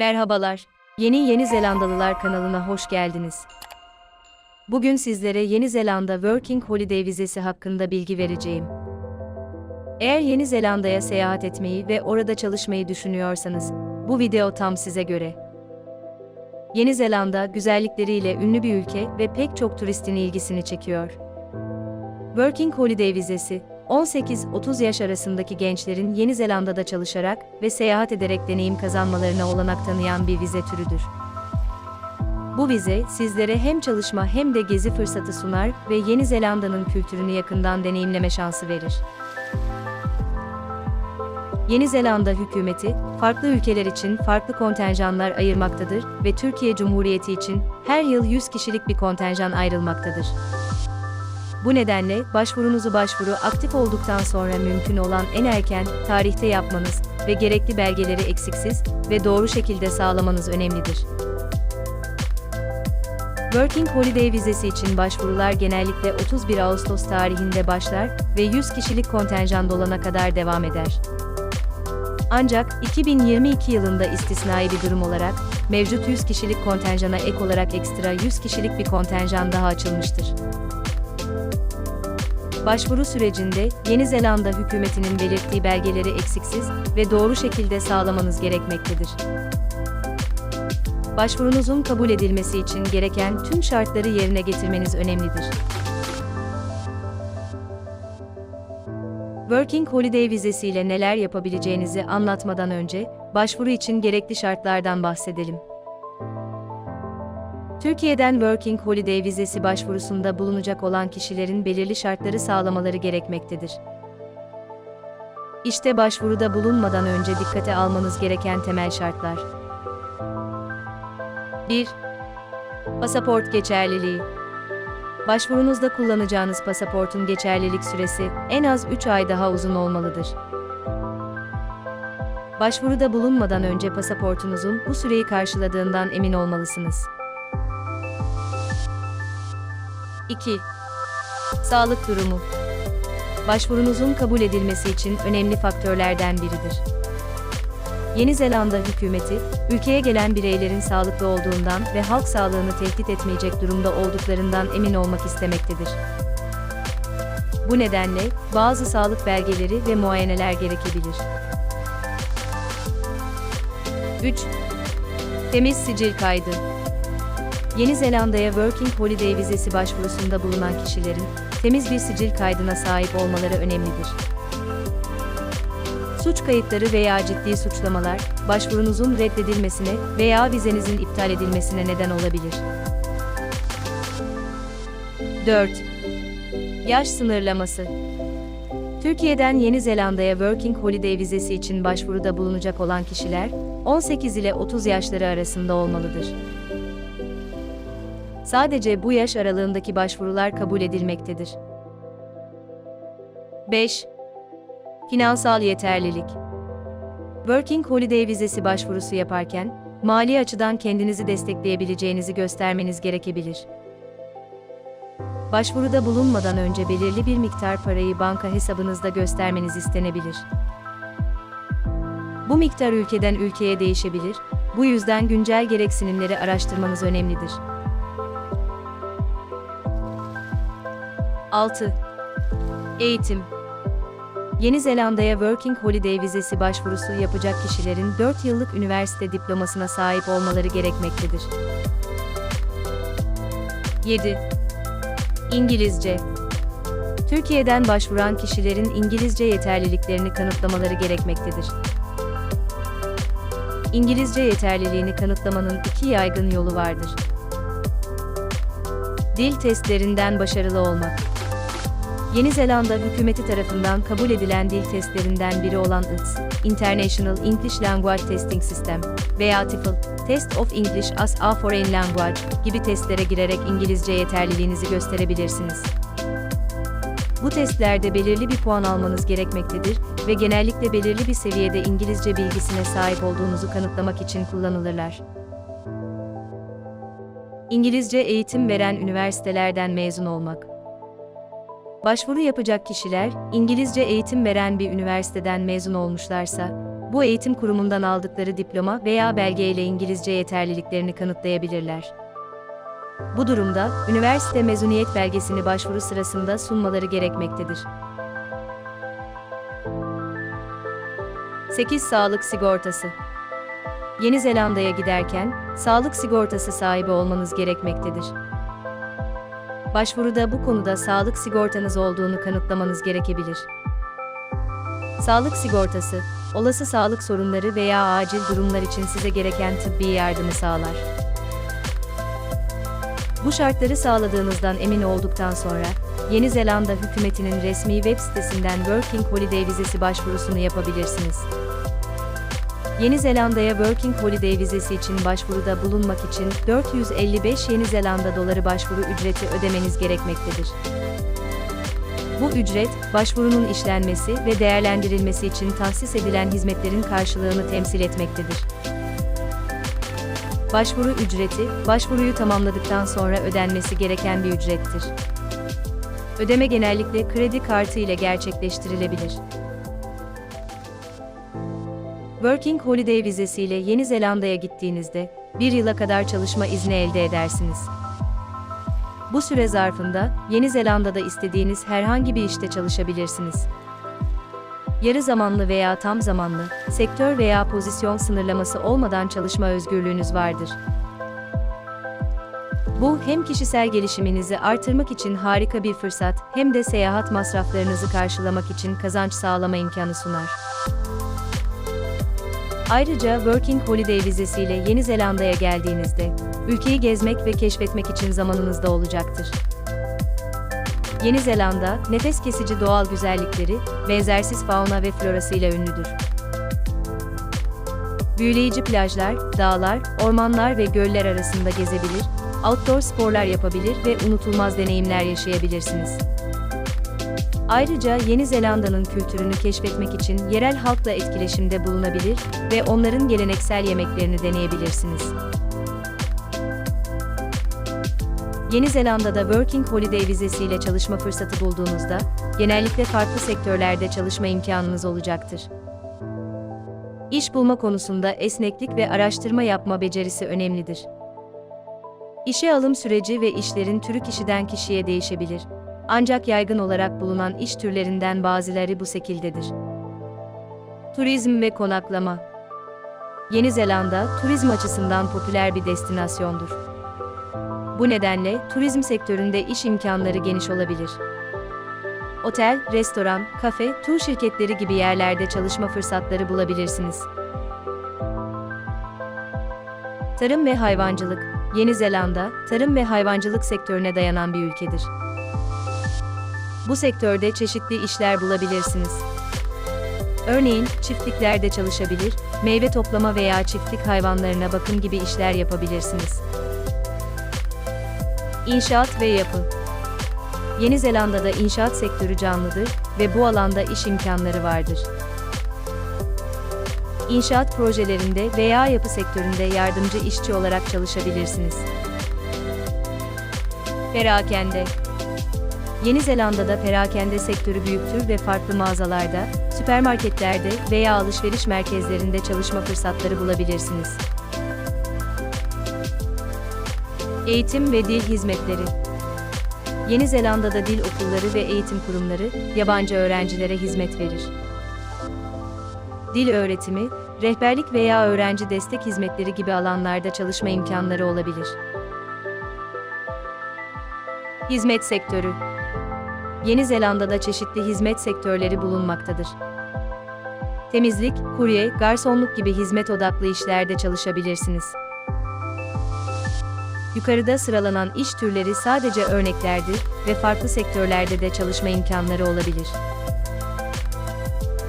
Merhabalar. Yeni Yeni Zelandalılar kanalına hoş geldiniz. Bugün sizlere Yeni Zelanda Working Holiday vizesi hakkında bilgi vereceğim. Eğer Yeni Zelanda'ya seyahat etmeyi ve orada çalışmayı düşünüyorsanız, bu video tam size göre. Yeni Zelanda güzellikleriyle ünlü bir ülke ve pek çok turistin ilgisini çekiyor. Working Holiday vizesi, 18-30 yaş arasındaki gençlerin Yeni Zelanda'da çalışarak ve seyahat ederek deneyim kazanmalarına olanak tanıyan bir vize türüdür. Bu vize sizlere hem çalışma hem de gezi fırsatı sunar ve Yeni Zelanda'nın kültürünü yakından deneyimleme şansı verir. Yeni Zelanda hükümeti, farklı ülkeler için farklı kontenjanlar ayırmaktadır ve Türkiye Cumhuriyeti için her yıl 100 kişilik bir kontenjan ayrılmaktadır. Bu nedenle başvurunuzu başvuru aktif olduktan sonra mümkün olan en erken tarihte yapmanız ve gerekli belgeleri eksiksiz ve doğru şekilde sağlamanız önemlidir. Working Holiday vizesi için başvurular genellikle 31 Ağustos tarihinde başlar ve 100 kişilik kontenjan dolana kadar devam eder. Ancak 2022 yılında istisnai bir durum olarak mevcut 100 kişilik kontenjana ek olarak ekstra 100 kişilik bir kontenjan daha açılmıştır. Başvuru sürecinde Yeni Zelanda hükümetinin belirttiği belgeleri eksiksiz ve doğru şekilde sağlamanız gerekmektedir. Başvurunuzun kabul edilmesi için gereken tüm şartları yerine getirmeniz önemlidir. Working Holiday vizesiyle neler yapabileceğinizi anlatmadan önce, başvuru için gerekli şartlardan bahsedelim. Türkiye'den Working Holiday vizesi başvurusunda bulunacak olan kişilerin belirli şartları sağlamaları gerekmektedir. İşte başvuruda bulunmadan önce dikkate almanız gereken temel şartlar. 1. Pasaport geçerliliği. Başvurunuzda kullanacağınız pasaportun geçerlilik süresi en az 3 ay daha uzun olmalıdır. Başvuruda bulunmadan önce pasaportunuzun bu süreyi karşıladığından emin olmalısınız. 2. Sağlık durumu. Başvurunuzun kabul edilmesi için önemli faktörlerden biridir. Yeni Zelanda hükümeti, ülkeye gelen bireylerin sağlıklı olduğundan ve halk sağlığını tehdit etmeyecek durumda olduklarından emin olmak istemektedir. Bu nedenle bazı sağlık belgeleri ve muayeneler gerekebilir. 3. Temiz sicil kaydı. Yeni Zelanda'ya Working Holiday vizesi başvurusunda bulunan kişilerin temiz bir sicil kaydına sahip olmaları önemlidir. Suç kayıtları veya ciddi suçlamalar, başvurunuzun reddedilmesine veya vizenizin iptal edilmesine neden olabilir. 4. Yaş sınırlaması. Türkiye'den Yeni Zelanda'ya Working Holiday vizesi için başvuruda bulunacak olan kişiler 18 ile 30 yaşları arasında olmalıdır. Sadece bu yaş aralığındaki başvurular kabul edilmektedir. 5. Finansal yeterlilik. Working Holiday vizesi başvurusu yaparken, mali açıdan kendinizi destekleyebileceğinizi göstermeniz gerekebilir. Başvuruda bulunmadan önce belirli bir miktar parayı banka hesabınızda göstermeniz istenebilir. Bu miktar ülkeden ülkeye değişebilir, bu yüzden güncel gereksinimleri araştırmanız önemlidir. 6. Eğitim Yeni Zelanda'ya Working Holiday vizesi başvurusu yapacak kişilerin 4 yıllık üniversite diplomasına sahip olmaları gerekmektedir. 7. İngilizce Türkiye'den başvuran kişilerin İngilizce yeterliliklerini kanıtlamaları gerekmektedir. İngilizce yeterliliğini kanıtlamanın iki yaygın yolu vardır. Dil testlerinden başarılı olmak. Yeni Zelanda hükümeti tarafından kabul edilen dil testlerinden biri olan IELTS, International English Language Testing System veya TOEFL, Test of English as a Foreign Language gibi testlere girerek İngilizce yeterliliğinizi gösterebilirsiniz. Bu testlerde belirli bir puan almanız gerekmektedir ve genellikle belirli bir seviyede İngilizce bilgisine sahip olduğunuzu kanıtlamak için kullanılırlar. İngilizce eğitim veren üniversitelerden mezun olmak. Başvuru yapacak kişiler, İngilizce eğitim veren bir üniversiteden mezun olmuşlarsa, bu eğitim kurumundan aldıkları diploma veya belge ile İngilizce yeterliliklerini kanıtlayabilirler. Bu durumda, üniversite mezuniyet belgesini başvuru sırasında sunmaları gerekmektedir. 8 Sağlık Sigortası Yeni Zelanda'ya giderken, sağlık sigortası sahibi olmanız gerekmektedir. Başvuruda bu konuda sağlık sigortanız olduğunu kanıtlamanız gerekebilir. Sağlık sigortası, olası sağlık sorunları veya acil durumlar için size gereken tıbbi yardımı sağlar. Bu şartları sağladığınızdan emin olduktan sonra, Yeni Zelanda hükümetinin resmi web sitesinden Working Holiday vizesi başvurusunu yapabilirsiniz. Yeni Zelanda'ya Working Holiday vizesi için başvuruda bulunmak için 455 Yeni Zelanda doları başvuru ücreti ödemeniz gerekmektedir. Bu ücret, başvurunun işlenmesi ve değerlendirilmesi için tahsis edilen hizmetlerin karşılığını temsil etmektedir. Başvuru ücreti, başvuruyu tamamladıktan sonra ödenmesi gereken bir ücrettir. Ödeme genellikle kredi kartı ile gerçekleştirilebilir. Working Holiday vizesiyle Yeni Zelanda'ya gittiğinizde, bir yıla kadar çalışma izni elde edersiniz. Bu süre zarfında, Yeni Zelanda'da istediğiniz herhangi bir işte çalışabilirsiniz. Yarı zamanlı veya tam zamanlı, sektör veya pozisyon sınırlaması olmadan çalışma özgürlüğünüz vardır. Bu hem kişisel gelişiminizi artırmak için harika bir fırsat, hem de seyahat masraflarınızı karşılamak için kazanç sağlama imkanı sunar. Ayrıca Working Holiday vizesiyle Yeni Zelanda'ya geldiğinizde, ülkeyi gezmek ve keşfetmek için zamanınız da olacaktır. Yeni Zelanda, nefes kesici doğal güzellikleri, benzersiz fauna ve florasıyla ünlüdür. Büyüleyici plajlar, dağlar, ormanlar ve göller arasında gezebilir, outdoor sporlar yapabilir ve unutulmaz deneyimler yaşayabilirsiniz. Ayrıca Yeni Zelanda'nın kültürünü keşfetmek için yerel halkla etkileşimde bulunabilir ve onların geleneksel yemeklerini deneyebilirsiniz. Yeni Zelanda'da Working Holiday vizesiyle çalışma fırsatı bulduğunuzda, genellikle farklı sektörlerde çalışma imkanınız olacaktır. İş bulma konusunda esneklik ve araştırma yapma becerisi önemlidir. İşe alım süreci ve işlerin türü kişiden kişiye değişebilir. Ancak yaygın olarak bulunan iş türlerinden bazıları bu şekildedir. Turizm ve konaklama Yeni Zelanda, turizm açısından popüler bir destinasyondur. Bu nedenle, turizm sektöründe iş imkanları geniş olabilir. Otel, restoran, kafe, tur şirketleri gibi yerlerde çalışma fırsatları bulabilirsiniz. Tarım ve hayvancılık Yeni Zelanda, tarım ve hayvancılık sektörüne dayanan bir ülkedir. Bu sektörde çeşitli işler bulabilirsiniz. Örneğin, çiftliklerde çalışabilir, meyve toplama veya çiftlik hayvanlarına bakım gibi işler yapabilirsiniz. İnşaat ve yapı Yeni Zelanda'da inşaat sektörü canlıdır ve bu alanda iş imkanları vardır. İnşaat projelerinde veya yapı sektöründe yardımcı işçi olarak çalışabilirsiniz. Perakende Yeni Zelanda'da perakende sektörü büyüktür ve farklı mağazalarda, süpermarketlerde veya alışveriş merkezlerinde çalışma fırsatları bulabilirsiniz. Eğitim ve dil hizmetleri Yeni Zelanda'da dil okulları ve eğitim kurumları, yabancı öğrencilere hizmet verir. Dil öğretimi, rehberlik veya öğrenci destek hizmetleri gibi alanlarda çalışma imkanları olabilir. Hizmet sektörü Yeni Zelanda'da çeşitli hizmet sektörleri bulunmaktadır. Temizlik, kurye, garsonluk gibi hizmet odaklı işlerde çalışabilirsiniz. Yukarıda sıralanan iş türleri sadece örneklerdir ve farklı sektörlerde de çalışma imkanları olabilir.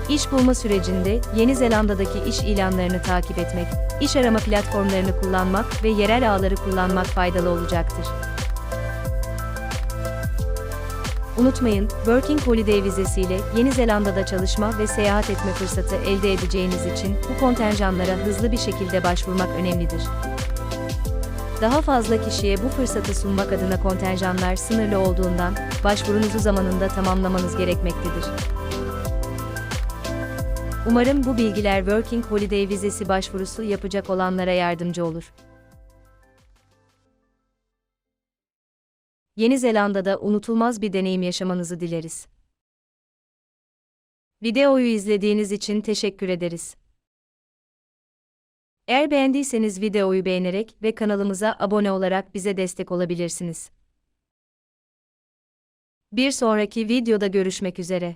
İş bulma sürecinde Yeni Zelanda'daki iş ilanlarını takip etmek, iş arama platformlarını kullanmak ve yerel ağları kullanmak faydalı olacaktır. Unutmayın, Working Holiday vizesiyle Yeni Zelanda'da çalışma ve seyahat etme fırsatı elde edeceğiniz için bu kontenjanlara hızlı bir şekilde başvurmak önemlidir. Daha fazla kişiye bu fırsatı sunmak adına kontenjanlar sınırlı olduğundan, başvurunuzu zamanında tamamlamanız gerekmektedir. Umarım bu bilgiler Working Holiday vizesi başvurusu yapacak olanlara yardımcı olur. Yeni Zelanda'da unutulmaz bir deneyim yaşamanızı dileriz. Videoyu izlediğiniz için teşekkür ederiz. Eğer beğendiyseniz videoyu beğenerek ve kanalımıza abone olarak bize destek olabilirsiniz. Bir sonraki videoda görüşmek üzere.